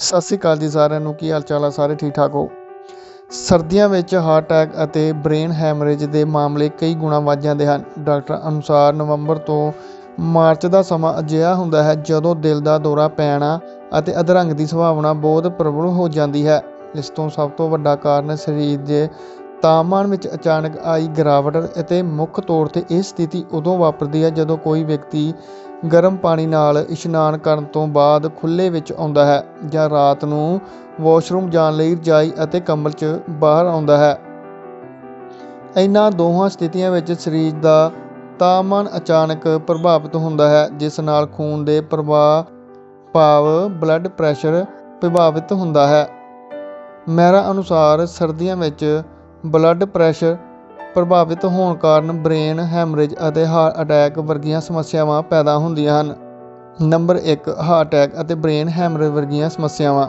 ਸਤਿ ਸ਼੍ਰੀ ਅਕਾਲ ਜੀ ਸਾਰਿਆਂ ਨੂੰ, ਕੀ ਹਾਲ ਚਾਲ ਆ? ਸਾਰੇ ਠੀਕ ਠਾਕ ਹੋ? ਸਰਦੀਆਂ ਵਿੱਚ ਹਾਰਟ ਅਟੈਕ ਅਤੇ ਬ੍ਰੇਨ ਹੈਮਰੇਜ ਦੇ ਮਾਮਲੇ ਕਈ ਗੁਣਾ ਵੱਧ ਜਾਂਦੇ ਹਨ। ਡਾਕਟਰ ਅਨੁਸਾਰ ਨਵੰਬਰ ਤੋਂ ਮਾਰਚ ਦਾ ਸਮਾਂ ਅਜਿਹਾ ਹੁੰਦਾ ਹੈ ਜਦੋਂ ਦਿਲ ਦਾ ਦੌਰਾ ਪੈਣਾ ਅਤੇ ਅਧਰੰਗ ਦੀ ਸੰਭਾਵਨਾ ਬਹੁਤ ਪ੍ਰਬਲ ਹੋ ਜਾਂਦੀ ਹੈ। ਇਸ ਤੋਂ ਸਭ ਤੋਂ ਵੱਡਾ ਕਾਰਨ ਸਰੀਰ ਦੇ ਤਾਪਮਾਨ ਵਿੱਚ ਅਚਾਨਕ ਆਈ ਗਿਰਾਵਟ ਅਤੇ ਮੁੱਖ ਤੌਰ ਤੇ ਇਹ ਸਥਿਤੀ ਉਦੋਂ ਵਾਪਰਦੀ ਹੈ ਜਦੋਂ ਕੋਈ ਵਿਅਕਤੀ ਗਰਮ ਪਾਣੀ ਨਾਲ ਇਸ਼ਨਾਨ ਕਰਨ ਤੋਂ ਬਾਅਦ ਖੁੱਲ੍ਹੇ ਵਿੱਚ ਆਉਂਦਾ ਹੈ ਜਾਂ ਰਾਤ ਨੂੰ ਵਾਸ਼ਰੂਮ ਜਾਣ ਲਈ ਰਜਾਈ ਅਤੇ ਕੰਬਲ 'ਚ ਬਾਹਰ ਆਉਂਦਾ ਹੈ। ਇਹਨਾਂ ਦੋਹਾਂ ਸਥਿਤੀਆਂ ਵਿੱਚ ਸਰੀਰ ਦਾ ਤਾਪਮਾਨ ਅਚਾਨਕ ਪ੍ਰਭਾਵਿਤ ਹੁੰਦਾ ਹੈ, ਜਿਸ ਨਾਲ ਖੂਨ ਦੇ ਪ੍ਰਵਾਹ, ਭਾਵ ਬਲੱਡ ਪ੍ਰੈਸ਼ਰ ਪ੍ਰਭਾਵਿਤ ਹੁੰਦਾ ਹੈ। ਮਹਿਰਾ ਅਨੁਸਾਰ ਸਰਦੀਆਂ ਵਿੱਚ ਬਲੱਡ ਪ੍ਰੈਸ਼ਰ ਪ੍ਰਭਾਵਿਤ ਹੋਣ ਕਾਰਨ ਬ੍ਰੇਨ ਹੈਮਰੇਜ ਅਤੇ ਹਾਰਟ ਅਟੈਕ ਵਰਗੀਆਂ ਸਮੱਸਿਆਵਾਂ ਪੈਦਾ ਹੁੰਦੀਆਂ ਹਨ। ਨੰਬਰ 1 ਹਾਰਟ ਅਟੈਕ ਅਤੇ ਬ੍ਰੇਨ ਹੈਮਰੇਜ ਵਰਗੀਆਂ ਸਮੱਸਿਆਵਾਂ।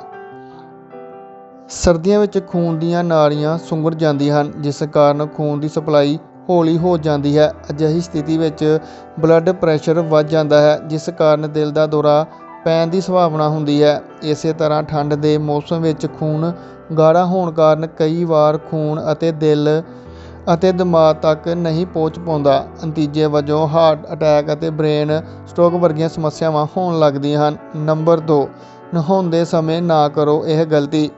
ਸਰਦੀਆਂ ਵਿੱਚ ਖੂਨ ਦੀਆਂ ਨਾੜੀਆਂ ਸੁੰਗੜ ਜਾਂਦੀਆਂ ਹਨ, ਜਿਸ ਕਾਰਨ ਖੂਨ ਦੀ ਸਪਲਾਈ ਹੌਲੀ ਹੋ ਜਾਂਦੀ ਹੈ। ਅਜਿਹੀ ਸਥਿਤੀ ਵਿੱਚ ਬਲੱਡ ਪ੍ਰੈਸ਼ਰ ਵੱਧ ਜਾਂਦਾ ਹੈ, ਜਿਸ ਕਾਰਨ ਦਿਲ ਦਾ ਦੌਰਾ ਪੈਣ ਦੀ ਸੰਭਾਵਨਾ ਹੁੰਦੀ ਹੈ। ਇਸੇ ਤਰ੍ਹਾਂ ਠੰਡ ਦੇ ਮੌਸਮ ਵਿੱਚ ਖੂਨ ਗਾੜਾ ਹੋਣ ਕਾਰਨ ਕਈ ਵਾਰ ਖੂਨ ਅਤੇ ਦਿਲ ਅਤੇ ਦਿਮਾਗ ਤੱਕ ਨਹੀਂ ਪਹੁੰਚ ਪਾਉਂਦਾ। ਨਤੀਜੇ ਵਜੋਂ ਹਾਰਟ ਅਟੈਕ ਅਤੇ ਬ੍ਰੇਨ ਸਟ੍ਰੋਕ ਵਰਗੀਆਂ ਸਮੱਸਿਆਵਾਂ ਹੋਣ ਲੱਗਦੀਆਂ ਹਨ। ਨੰਬਰ 2 ਨਹਾਉਂਦੇ ਸਮੇਂ ਨਾ ਕਰੋ ਇਹ ਗਲਤੀ।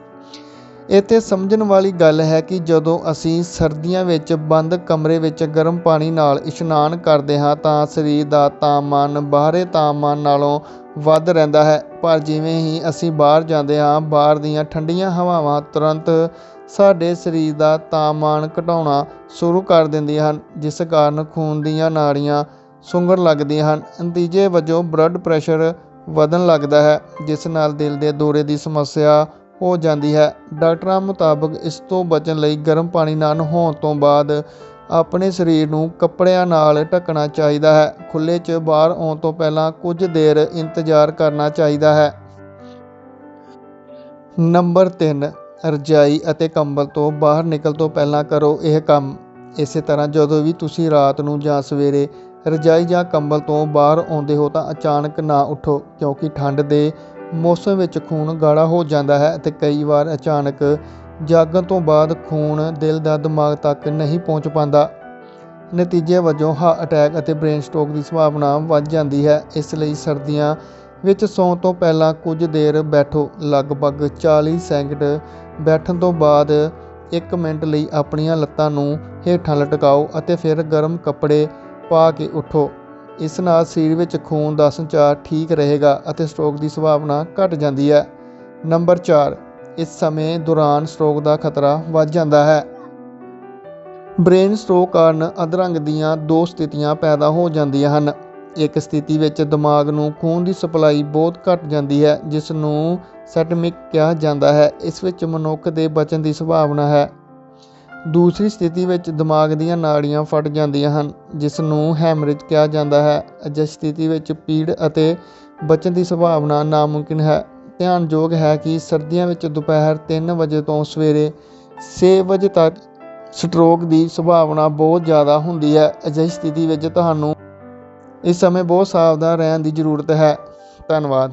ਇੱਥੇ ਸਮਝਣ ਵਾਲੀ ਗੱਲ ਹੈ ਕਿ ਜਦੋਂ ਅਸੀਂ ਸਰਦੀਆਂ ਵਿੱਚ ਬੰਦ ਕਮਰੇ ਵਿੱਚ ਗਰਮ ਪਾਣੀ ਨਾਲ ਇਸ਼ਨਾਨ ਕਰਦੇ ਹਾਂ ਤਾਂ ਸਰੀਰ ਦਾ ਤਾਪਮਾਨ ਬਾਹਰੇ ਤਾਪਮਾਨ ਨਾਲੋਂ ਵੱਧ ਰਹਿੰਦਾ ਹੈ। ਪਰ ਜਿਵੇਂ ਹੀ ਅਸੀਂ ਬਾਹਰ ਜਾਂਦੇ ਹਾਂ, ਬਾਹਰ ਦੀਆਂ ਠੰਡੀਆਂ ਹਵਾਵਾਂ ਤੁਰੰਤ ਸਾਡੇ ਸਰੀਰ ਦਾ ਤਾਪਮਾਨ ਘਟਾਉਣਾ ਸ਼ੁਰੂ ਕਰ ਦਿੰਦੀਆਂ ਹਨ, ਜਿਸ ਕਾਰਨ ਖੂਨ ਦੀਆਂ ਨਾੜੀਆਂ ਸੁੰਗਣ ਲੱਗਦੀਆਂ ਹਨ। ਨਤੀਜੇ ਵਜੋਂ ਬਲੱਡ ਪ੍ਰੈਸ਼ਰ ਵਧਣ ਲੱਗਦਾ ਹੈ, ਜਿਸ ਨਾਲ ਦਿਲ ਦੇ ਦੌਰੇ ਦੀ ਸਮੱਸਿਆ ਹੋ ਜਾਂਦੀ ਹੈ। ਡਾਕਟਰਾਂ ਮੁਤਾਬਕ ਇਸ ਤੋਂ ਬਚਣ ਲਈ ਗਰਮ ਪਾਣੀ ਨਾਲ ਨਹਾਉਣ ਤੋਂ ਬਾਅਦ ਆਪਣੇ ਸਰੀਰ ਨੂੰ ਕੱਪੜਿਆਂ ਨਾਲ ਢੱਕਣਾ ਚਾਹੀਦਾ ਹੈ। ਖੁੱਲ੍ਹੇ 'ਚ ਬਾਹਰ ਆਉਣ ਤੋਂ ਪਹਿਲਾਂ ਕੁਝ ਦੇਰ ਇੰਤਜ਼ਾਰ ਕਰਨਾ ਚਾਹੀਦਾ ਹੈ। ਨੰਬਰ 3 ਰਜਾਈ ਅਤੇ ਕੰਬਲ ਤੋਂ ਬਾਹਰ ਨਿਕਲ ਤੋਂ ਪਹਿਲਾਂ ਕਰੋ ਇਹ ਕੰਮ। ਇਸੇ ਤਰ੍ਹਾਂ ਜਦੋਂ ਵੀ ਤੁਸੀਂ ਰਾਤ ਨੂੰ ਜਾਂ ਸਵੇਰੇ ਰਜਾਈ ਜਾਂ ਕੰਬਲ ਤੋਂ ਬਾਹਰ ਆਉਂਦੇ ਹੋ ਤਾਂ ਅਚਾਨਕ ਨਾ ਉੱਠੋ, ਕਿਉਂਕਿ ਠੰਡ ਦੇ ਮੌਸਮ ਵਿੱਚ ਖੂਨ ਗਾੜਾ ਹੋ ਜਾਂਦਾ ਹੈ ਅਤੇ ਕਈ ਵਾਰ ਅਚਾਨਕ ਜਾਗਣ ਤੋਂ ਬਾਅਦ ਖੂਨ ਦਿਲ ਦਾ ਦਿਮਾਗ ਤੱਕ ਨਹੀਂ ਪਹੁੰਚ ਪਾਉਂਦਾ। ਨਤੀਜੇ ਵਜੋਂ ਹਾਰਟ ਅਟੈਕ ਅਤੇ ਬ੍ਰੇਨ ਸਟ੍ਰੋਕ ਦੀ ਸੰਭਾਵਨਾ ਵੱਧ ਜਾਂਦੀ ਹੈ। ਇਸ ਲਈ ਸਰਦੀਆਂ ਵਿੱਚ ਸੌਣ ਤੋਂ ਪਹਿਲਾਂ ਕੁਝ ਦੇਰ ਬੈਠੋ। ਲਗਭਗ 40 ਸੈਕਿੰਡ ਬੈਠਣ ਤੋਂ ਬਾਅਦ 1 ਮਿੰਟ ਲਈ ਆਪਣੀਆਂ ਲੱਤਾਂ ਨੂੰ ਹੇਠਾਂ ਲਟਕਾਓ ਅਤੇ ਫਿਰ ਗਰਮ ਕੱਪੜੇ ਪਾ ਕੇ ਉਠੋ। ਇਸ ਨਾਲ ਸਰੀਰ ਵਿੱਚ ਖੂਨ ਦਾ ਸੰਚਾਰ ਠੀਕ ਰਹੇਗਾ ਅਤੇ ਸਟ੍ਰੋਕ ਦੀ ਸੰਭਾਵਨਾ ਘਟ ਜਾਂਦੀ ਹੈ। ਨੰਬਰ 4 ਇਸ ਸਮੇਂ ਦੌਰਾਨ ਸਟ੍ਰੋਕ ਦਾ ਖਤਰਾ ਵੱਧ ਜਾਂਦਾ ਹੈ। ਬ੍ਰੇਨ ਸਟ੍ਰੋਕ ਕਾਰਨ ਅਧਰੰਗ ਦੀਆਂ ਦੋ ਸਥਿਤੀਆਂ ਪੈਦਾ ਹੋ ਜਾਂਦੀਆਂ ਹਨ। ਇੱਕ ਸਥਿਤੀ ਵਿੱਚ ਦਿਮਾਗ ਨੂੰ ਖੂਨ ਦੀ ਸਪਲਾਈ ਬਹੁਤ ਘਟ ਜਾਂਦੀ ਹੈ, ਜਿਸ ਨੂੰ ਸੈਟਮਿਕ ਕਿਹਾ ਜਾਂਦਾ ਹੈ। ਇਸ ਵਿੱਚ ਮਨੁੱਖ ਦੇ ਬਚਣ ਦੀ ਸੰਭਾਵਨਾ ਹੈ। ਦੂਸਰੀ ਸਥਿਤੀ ਵਿੱਚ ਦਿਮਾਗ ਦੀਆਂ ਨਾੜੀਆਂ ਫਟ ਜਾਂਦੀਆਂ ਹਨ, ਜਿਸ ਨੂੰ ਹੈਮਰੇਜ ਕਿਹਾ ਜਾਂਦਾ ਹੈ। ਅਜਿਹੀ ਸਥਿਤੀ ਵਿੱਚ ਪੀੜ ਅਤੇ ਬਚਣ ਦੀ ਸੰਭਾਵਨਾ ਨਾਮੁਮਕਿਨ ਹੈ। ਧਿਆਨਯੋਗ ਹੈ ਕਿ ਸਰਦੀਆਂ ਵਿੱਚ ਦੁਪਹਿਰ 3 ਵਜੇ ਤੋਂ ਸਵੇਰੇ 6 ਵਜੇ ਤੱਕ ਸਟ੍ਰੋਕ ਦੀ ਸੰਭਾਵਨਾ ਬਹੁਤ ਜ਼ਿਆਦਾ ਹੁੰਦੀ ਹੈ। ਅਜਿਹੀ ਸਥਿਤੀ ਵਿੱਚ ਤੁਹਾਨੂੰ ਇਸ ਸਮੇਂ ਬਹੁਤ ਸਾਵਧਾਨ ਰਹਿਣ ਦੀ ਜ਼ਰੂਰਤ ਹੈ। ਧੰਨਵਾਦ।